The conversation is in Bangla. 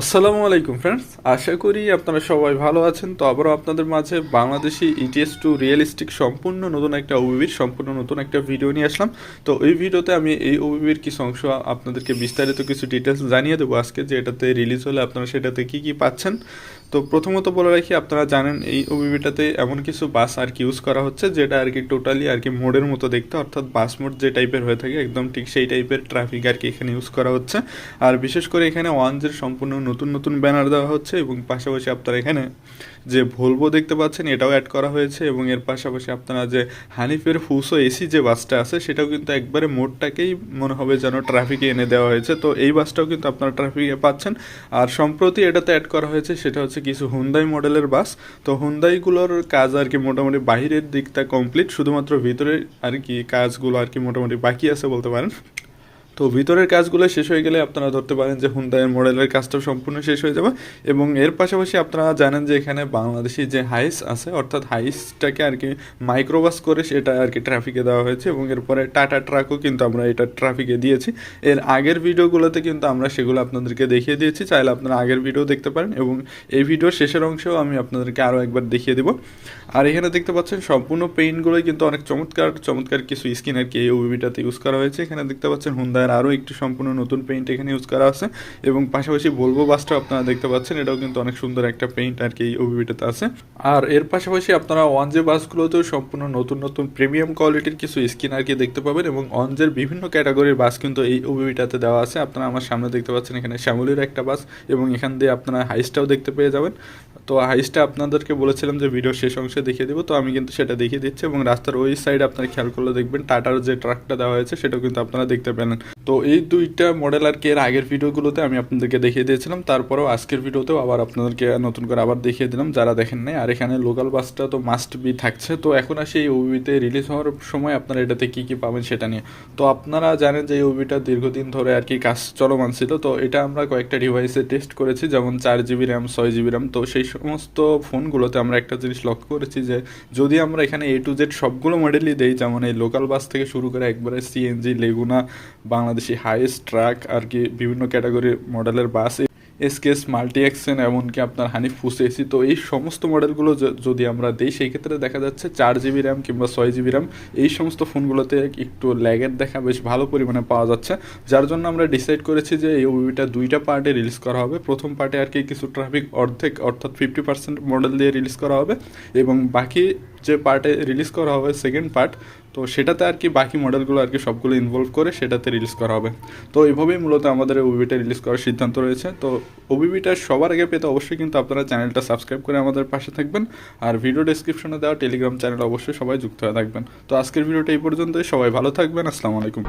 আসসালামু আলাইকুম ফ্রেন্ডস আশা করি আপনারা সবাই ভালো আছেন। তো আবারও আপনাদের মাঝে বাংলাদেশি ইটিএস টু রিয়েলিস্টিক সম্পূর্ণ নতুন একটা ওবিবির সম্পূর্ণ নতুন একটা ভিডিও নিয়ে আসলাম। তো এই ভিডিওতে আমি এই ওবিবির কিছু অংশ আপনাদেরকে বিস্তারিত কিছু ডিটেলস জানিয়ে দেবো আজকে, যে এটাতে রিলিজ হলে আপনারা সেটাতে কি কি পাচ্ছেন। তো প্রথমত বলে রাখি, আপনারা জানেন এই ওবিবিটাতে এমন কিছু বাস আর কি ইউজ করা হচ্ছে, যেটা আর কি টোটালি আর কি মোডের মতো দেখতে। অর্থাৎ বাস মোড যে টাইপের হয়ে থাকে, একদম ঠিক সেই টাইপের ট্রাফিক আর কি এখানে ইউজ করা হচ্ছে। আর বিশেষ করে এখানে ওয়ান ওয়ানজের সম্পূর্ণ নতুন নতুন ব্যানার দেওয়া হচ্ছে এবং পাশাপাশি আপনারা এখানে যে ভলভো দেখতে পাচ্ছেন, এটাও অ্যাড করা হয়েছে এবং এর পাশাপাশি আপনারা যে হানিফের ফুসো এসি যে বাসটা আছে, সেটাও কিন্তু একবারে মোডটাকেই মনে হবে যেন ট্রাফিকে এনে দেওয়া হয়েছে। তো এই বাসটাও কিন্তু আপনারা ট্রাফিকে পাচ্ছেন। আর সম্প্রতি এটাতে অ্যাড করা হয়েছে, সেটা হচ্ছে কিছু হুন্দাই মডেলের বাস। তো হুন্দাইগুলোর কাজ আর কি মোটামুটি বাহিরের দিকটা কমপ্লিট শুধুমাত্র ভিতরে আর কি কাজগুলো আর কি মোটামুটি বাকি আছে বলতে পারেন। তো ভিতরের কাজগুলো শেষ হয়ে গেলে আপনারা ধরতে পারেন যে হুন্দাইয়ের মডেলের কাজটা সম্পূর্ণ শেষ হয়ে যাবে এবং এর পাশাপাশি আপনারা জানেন যে এখানে বাংলাদেশি যে হাইস আছে, অর্থাৎ হাইসটাকে আর কি মাইক্রোবাস করে সেটা আর কি ট্রাফিকে দেওয়া হয়েছে এবং এরপরে টাটা ট্রাকও কিন্তু আমরা এটা ট্রাফিকে দিয়েছি। এর আগের ভিডিওগুলোতে কিন্তু আমরা সেগুলো আপনাদেরকে দেখিয়ে দিয়েছি, চাইলে আপনারা আগের ভিডিও দেখতে পারেন এবং এই ভিডিওর শেষের অংশেও আমি আপনাদেরকে আরও একবার দেখিয়ে দেবো। আর এখানে দেখতে পাচ্ছেন সম্পূর্ণ পেইন্টগুলোই কিন্তু অনেক চমৎকার চমৎকার কিছু স্কিন আর কি এই ওবিটাতে ইউজ করা হয়েছে। এখানে দেখতে পাচ্ছেন হুন্দায়ের আরও একটি সম্পূর্ণ নতুন পেইন্ট এখানে ইউজ করা আছে। এবং পাশাপাশি বলব বাসটাও আপনারা দেখতে পাচ্ছেন, এটাও কিন্তু অনেক সুন্দর একটা পেইন্ট আর কি এই ওবিটাতে আছে। আর এর পাশাপাশি আপনারা ওয়ানজে বাসগুলোতেও সম্পূর্ণ নতুন নতুন প্রিমিয়াম কোয়ালিটির কিছু স্কিন আর কি দেখতে পাবেন এবং ওয়ানজের বিভিন্ন ক্যাটাগরির বাস কিন্তু এই ওবিটাতে দেওয়া আছে। আপনারা আমার সামনে দেখতে পাচ্ছেন এখানে শ্যামলির একটা বাস এবং এখান দিয়ে আপনারা হাইসটাও দেখতে পেয়ে যাবেন। তো হাইসটা আপনাদেরকে বলেছিলাম যে ভিডিও শেষ অংশে দেখিয়ে দেবো, তো আমি কিন্তু সেটা দেখিয়ে দিচ্ছি এবং রাস্তার ওই সাইডে আপনারা খেয়াল করলে দেখবেন টাটার যে ট্রাকটা দেওয়া হয়েছে, সেটাও কিন্তু আপনারা দেখতে পেলেন। তো এই দুইটা মডেল আর কি এর আগের ভিডিওগুলোতে আমি আপনাদেরকে দেখিয়ে দিয়েছিলাম। তারপরেও আজকের ভিডিওতেও আবার আপনাদেরকে নতুন করে আবার দেখিয়ে দিলাম, যারা দেখেন নাই। আর এখানে লোকাল বাসটা তো মাস্ট বি থাকছে। তো এখন আসি এই ওবিতে রিলিজ হওয়ার সময় আপনারা এটাতে কী কী পাবেন সেটা নিয়ে। তো আপনারা জানেন যে এই ওবিটা দীর্ঘদিন ধরে আর কি কাজ চলমান ছিল। তো এটা আমরা কয়েকটা ডিভাইসে টেস্ট করেছি, যেমন চার জিবি র্যাম ছয় জিবি র্যাম তো সেই সমস্ত ফোনগুলোতে আমরা একটা জিনিস লক্ষ্য করেছি যে, যদি আমরা এখানে এ টু জেড সবগুলো মডেলই দেই, যেমন এই লোকাল বাস থেকে শুরু করে একবারে সিএনজি লেগুনা বাংলাদেশি হাইস্ট ট্রাক আর কি বিভিন্ন ক্যাটাগরির মডেলের বাস এসকেএস মাল্টি অ্যাকশন এমনকি আপনার হানিফ ফুস এসি। তো এই সমস্ত মডেলগুলো যদি আমরা দিই, সেই ক্ষেত্রে দেখা যাচ্ছে চার জিবি র্যাম কিংবা ছয় জিবি র্যাম এই সমস্ত ফোনগুলোতে একটু ল্যাগের দেখা বেশ ভালো পরিমাণে পাওয়া যাচ্ছে। যার জন্য আমরা ডিসাইড করেছি যে এই ওবিটা দুইটা পার্টে রিলিজ করা হবে। প্রথম পার্টে আর কি কিছু ট্রাফিক অর্ধেক, অর্থাৎ ফিফটি পার্সেন্ট মডেল দিয়ে রিলিজ করা হবে এবং বাকি যে পার্টে রিলিজ করা হবে সেকেন্ড পার্ট তো সেটাতে আর কি বাকি মডেলগুলো আর কি সবগুলো ইনভলভ করে সেটাতে রিলিজ করা হবে। তো এইভাবেই মূলত আমাদের ওবিবিটা রিলিজ করার সিদ্ধান্ত রয়েছে। তো ওবিবিটা সবার আগে পেতে অবশ্যই কিন্তু আপনারা চ্যানেলটা সাবস্ক্রাইব করে আমাদের পাশে থাকবেন। আর ভিডিও ডিসক্রিপশনে দেওয়া টেলিগ্রাম চ্যানেল অবশ্যই সবাই যুক্ত হয়ে থাকবেন। তো আজকের ভিডিওটা এই পর্যন্তই। সবাই ভালো থাকবেন। আসসালামু আলাইকুম।